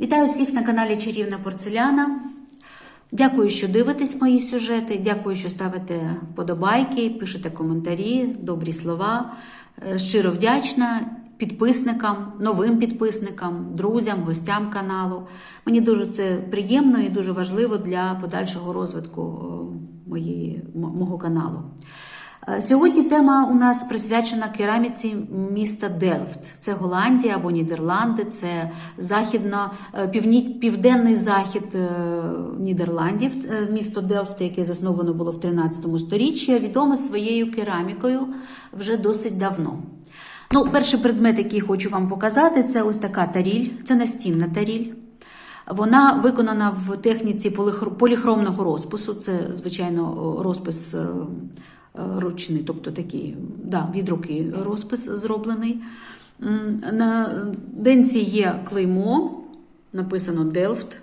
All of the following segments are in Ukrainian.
Вітаю всіх на каналі Чарівна Порцеляна. Дякую, що дивитесь мої сюжети. Дякую, що ставите вподобайки, пишете коментарі, добрі слова. Е, Щиро вдячна підписникам, новим підписникам, друзям, гостям каналу. Мені дуже це приємно і дуже важливо для подальшого розвитку е, моєї, мого каналу. Е, Сьогодні тема у нас присвячена кераміці міста Делфт. Це Голландія або Нідерланди, це західно, е, південний захід е, Нідерландів, місто Делфт, яке засновано було в 13 сторіччі, відоме своєю керамікою вже досить давно. Ну, перший предмет, який хочу вам показати, це ось така таріль, це настінна таріль. Вона виконана в техніці поліхромного розпису. Це, звичайно, розпис ручний, тобто такий да, від руки розпис зроблений. На денці є клеймо, написано Делфт.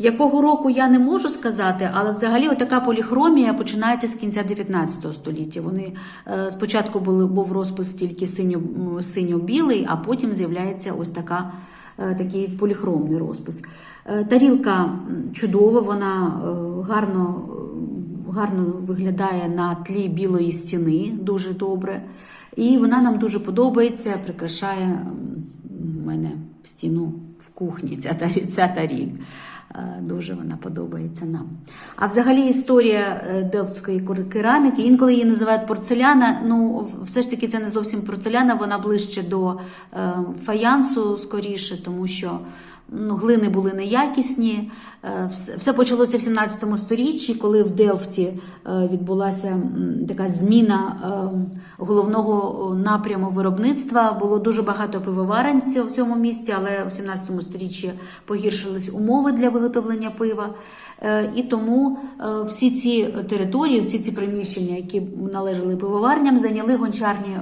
Якого року я не можу сказати, але взагалі така поліхромія починається з кінця 19 століття. Вони е, спочатку були, був розпис тільки синьо, синьо-білий, а потім з'являється ось така, е, такий поліхромний розпис. Е, Тарілка чудова, вона е, гарно, е, гарно виглядає на тлі білої стіни, дуже добре. І вона нам дуже подобається, прикрашає у мене стіну в кухні, ця, ця. Е, Дуже вона подобається нам. А взагалі історія е, делфтської кераміки, інколи її називають порцеляна. Ну, все ж таки, це не зовсім порцеляна, вона ближче до е, фаянсу скоріше, тому що глини були неякісні. Е, Все, почалося в 17 сторіччі, коли в Делфті е, відбулася така зміна е, головного напряму виробництва. Було дуже багато пивоварень в цьому- місті, але в 17 сторіччі погіршились умови для виготовлення пива. Е, І тому е, всі ці території, всі ці приміщення, які належали пивоварням, зайняли гончарні е,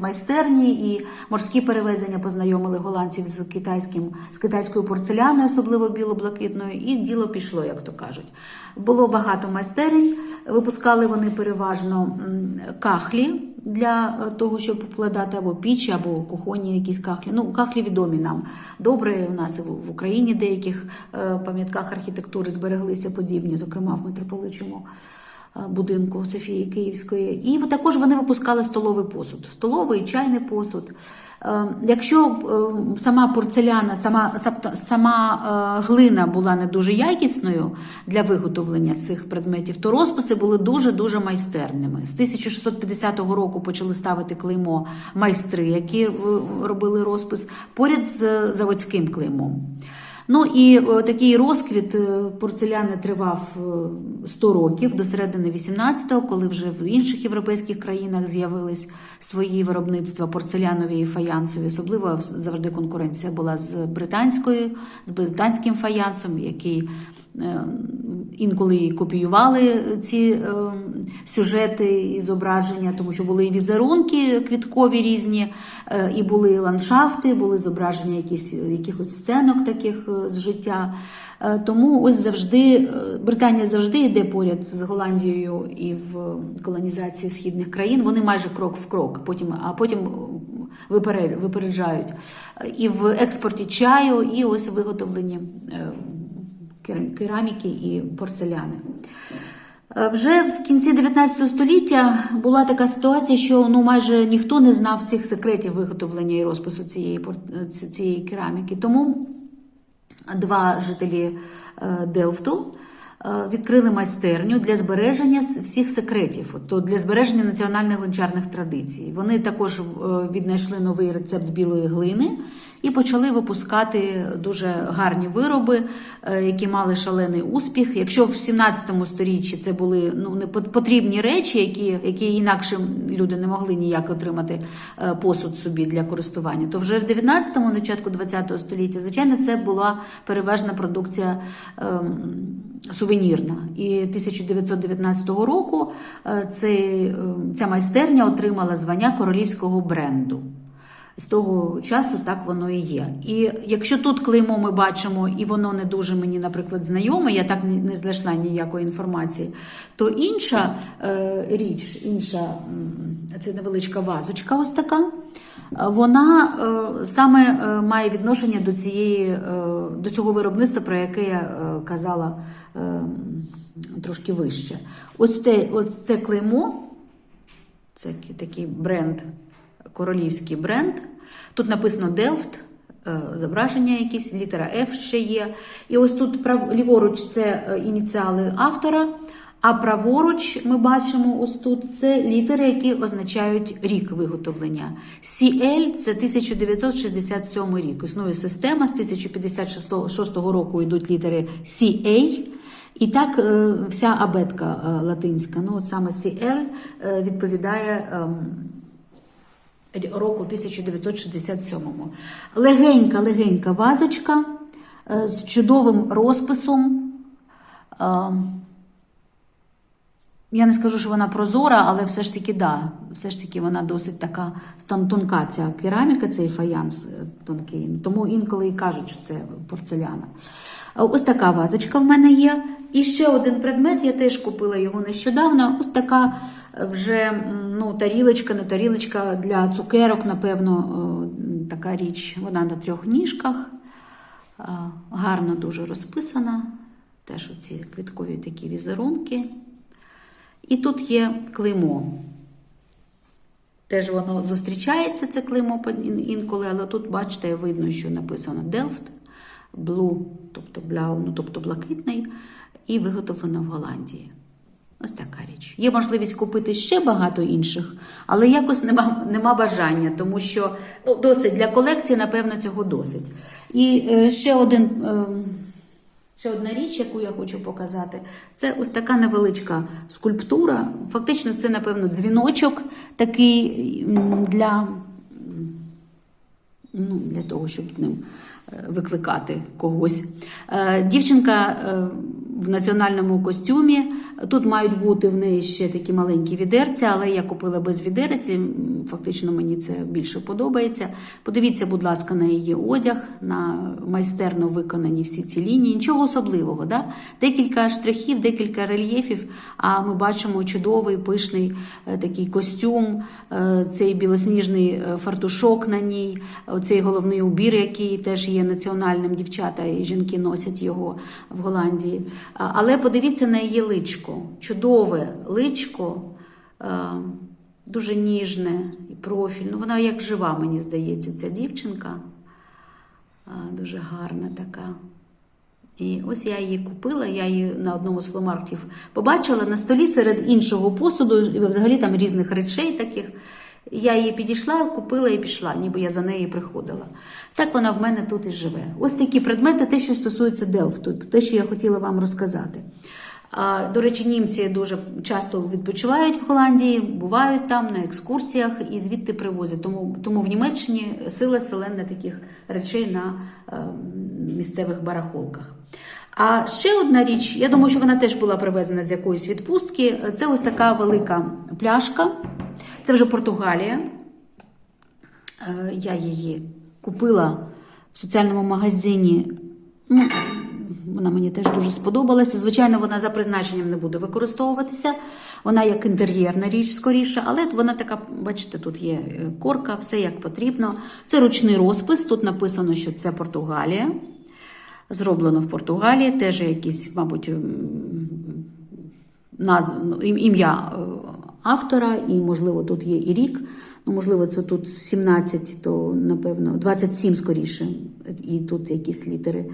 майстерні і морські перевезення познайомили голландців з китайським з китайською порцеляною, особливо біло-блакитною, і діло пішло, як то кажуть. Було багато майстерень. Випускали вони переважно кахлі для е, того, щоб покладати або пічі, або кухонні якісь кахлі. Ну, кахлі відомі нам добре. У нас в Україні деяких е, пам'ятках архітектури збереглися подібні, зокрема в митрополичому будинку Софії Київської. І також вони випускали столовий посуд, столовий чайний посуд. Е, Якщо е, сама порцеляна, сама, сама е, глина була не дуже якісною для виготовлення цих предметів, то розписи були дуже-дуже майстерними. З 1650 року почали ставити клеймо майстри, які е, робили розпис поряд з заводським клеймом. Ну і е, такий розквіт е, порцеляни тривав е, 100 років до середини 18-го, коли вже в інших європейських країнах з'явились свої виробництва порцелянові і фаянсові. Особливо завжди конкуренція була з британською, з британським фаянсом, який е, інколи копіювали ці е, сюжети і зображення, тому що були і візерунки квіткові різні, е, і були ландшафти, були зображення якісь, якихось сценок таких е, з життя. Е, Тому ось завжди Британія завжди йде поряд з Голландією і в колонізації східних країн. Вони майже крок в крок, потім, а потім випереджають і в експорті чаю, і ось виготовленні кераміки і порцеляни. Е, Вже в кінці 19 століття була така ситуація, що ну майже ніхто не знав цих секретів виготовлення і розпису цієї цієї кераміки. Тому два жителі е, Делфту е, відкрили майстерню для збереження всіх секретів, тобто для збереження національних гончарних традицій. Вони також віднайшли новий рецепт білої глини і почали випускати дуже гарні вироби, е, які мали шалений успіх. Якщо в 17 сторіччі це були ну не пот- потрібні речі, які, які інакше люди не могли ніяк отримати е, посуд собі для користування, то вже в 19-му, початку 20-го століття, звичайно, це була переважна продукція. ем, Сувенірна. І 1919 року е, цей, е, ця майстерня отримала звання королівського бренду. З того часу так воно і є. І якщо тут клеймо ми бачимо, і воно не дуже мені, наприклад, знайоме, я так не- знайшла ніякої інформації, то інша е, річ, інша це невеличка вазочка, ось така. вона е, саме е, має відношення до цієї е, до цього виробництва, про яке я казала трошки вище. Ось це, ось це клеймо, це такий бренд, королівський бренд. Тут написано е, зображення якісь, літера F ще є. І ось тут прав, ліворуч це е, ініціали автора, а праворуч ми бачимо ось тут це літери, які означають рік виготовлення. CL це 1967 рік. Існує система з 1056 року йдуть літери CA. І так е, вся абетка е, латинська. Ну, от саме CL відповідає ем, року 1967-му. Легенька, легенька вазочка е, з чудовим розписом. Ем, Я не скажу, що вона прозора, але все ж таки, да, все ж таки вона досить така тон- тонка ця кераміка, цей фаянс е, тонкий. Тому інколи і кажуть, що це порцеляна. Ось така вазочка в мене є. І ще один предмет, я теж купила його нещодавно. Ось така е, вже ну, тарілочка, не тарілочка для цукерок, напевно, е, така річ. Вона на трьох ніжках. Е, Гарно дуже розписана. Теж оці квіткові такі візерунки. І тут є клеймо. Теж воно зустрічається, це клеймо інколи, але тут, бачите, видно, що написано Delft, Blue, тобто Blau, ну, тобто блакитний, і виготовлено в Голландії. Ось така річ. Є можливість купити ще багато інших, але якось нема, нема бажання, тому що ну, досить для колекції, напевно, цього досить. І е, ще один. Е, Ще одна річ, яку я хочу показати, це ось така невеличка скульптура. Фактично, це, напевно, дзвіночок такий для, ну, для того, щоб ним е, викликати когось. Е, Дівчинка е, в національному костюмі. Тут мають бути в неї ще такі маленькі відерці, але я купила без відерець. Фактично мені це більше подобається. Подивіться, будь ласка, на її одяг, на майстерно виконані всі ці лінії. Нічого особливого. Да? Декілька штрихів, декілька рельєфів. А ми бачимо чудовий пишний е, такий костюм, е, цей білосніжний е, фартушок на ній, цей головний убір, який теж є національним. Дівчата і жінки носять його в Голландії. Але подивіться на її личко. Чудове личко. Дуже ніжне і профіль. Ну, вона як жива, мені здається, ця дівчинка. Дуже гарна така. І ось я її купила, я її на одному з фломаркетів побачила на столі серед іншого посуду, і взагалі там різних речей таких. Я її підійшла, купила і пішла, ніби я за нею приходила. Так вона в мене тут і живе. Ось такі предмети, те, що стосується Делфту, те, що я хотіла вам розказати. До речі, німці дуже часто відпочивають в Голландії, бувають там на екскурсіях і звідти привозять. Тому, тому в Німеччині сила селена таких речей на е, місцевих барахолках. А ще одна річ, я думаю, що вона теж була привезена з якоїсь відпустки. Це ось така велика пляшка. Це вже Португалія. Е, Я її купила в соціальному магазині. Ну, вона мені теж дуже сподобалася. Звичайно, вона за призначенням не буде використовуватися. Вона як інтер'єрна річ скоріше, але вона така, бачите, тут є е, корка, все як потрібно. Це ручний розпис. Тут написано, що це Португалія. Зроблено в Португалії, теж якісь, мабуть, м, назв, ну, ім'я е, автора, і, можливо, тут є і рік. Ну, можливо, це тут 17, то напевно 27 скоріше, і тут якісь літери.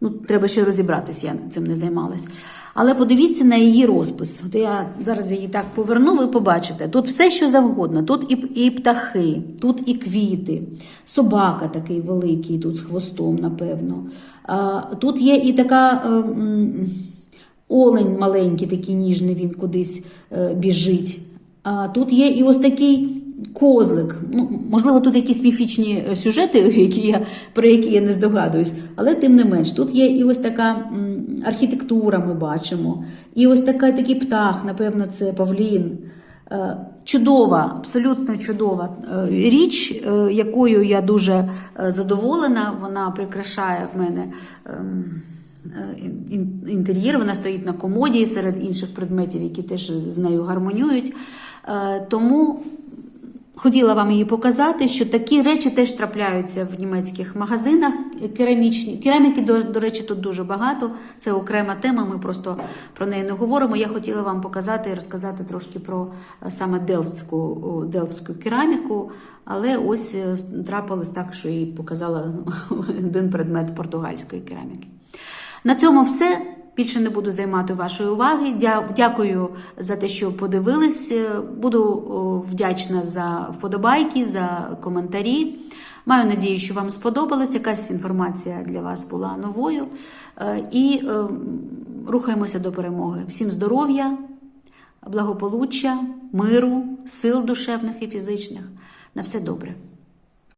Ну, треба ще розібратися, я цим не займалась. Але подивіться на її розпис. От я зараз її так поверну, ви побачите. Тут все, що завгодно. Тут і, і птахи, тут і квіти, собака такий великий, тут з хвостом, напевно. А, тут є і така. е, Олень маленький, такий ніжний, він кудись е, біжить. А тут є і ось такий козлик. Ну, можливо, тут якісь міфічні е, сюжети, які я, про які я не здогадуюсь, але тим не менш, тут є і ось така архітектура, ми бачимо, і ось така, такий птах, напевно, це павлін. Е, Чудова, абсолютно чудова е, річ, якою я дуже задоволена. Вона прикрашає в мене. ем, ін- інтер'єр. Вона стоїть на комоді серед інших предметів, які теж з нею гармонюють. Тому Хотіла вам її показати, що такі речі теж трапляються в німецьких магазинах. Керамічні кераміки, до, до речі, тут дуже багато. Це окрема тема. Ми просто про неї не говоримо. Я хотіла вам показати і розказати трошки про е, саме делфтську, о, делфтську кераміку. Але ось е, трапилось так, що і показала один предмет португальської кераміки. На цьому все. Більше не буду займати вашої уваги. Дякую за те, що подивились. Е, Буду вдячна за вподобайки, за коментарі. Маю надію, що вам сподобалась. Якась інформація для вас була новою. Е, І е, рухаємося до перемоги. Всім здоров'я, благополуччя, миру, сил душевних і фізичних. На все добре.